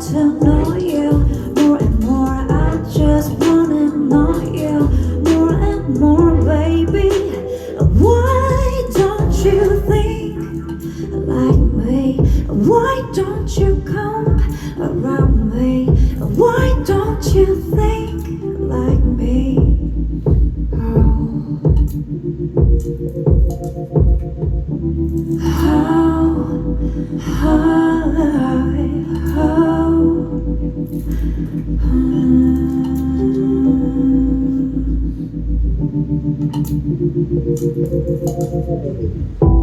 to know you more and more. I just wanna know you more and more, baby. Why don't you think like me? Why don't you come around me? Why don't you think like me? Oh. Thank you.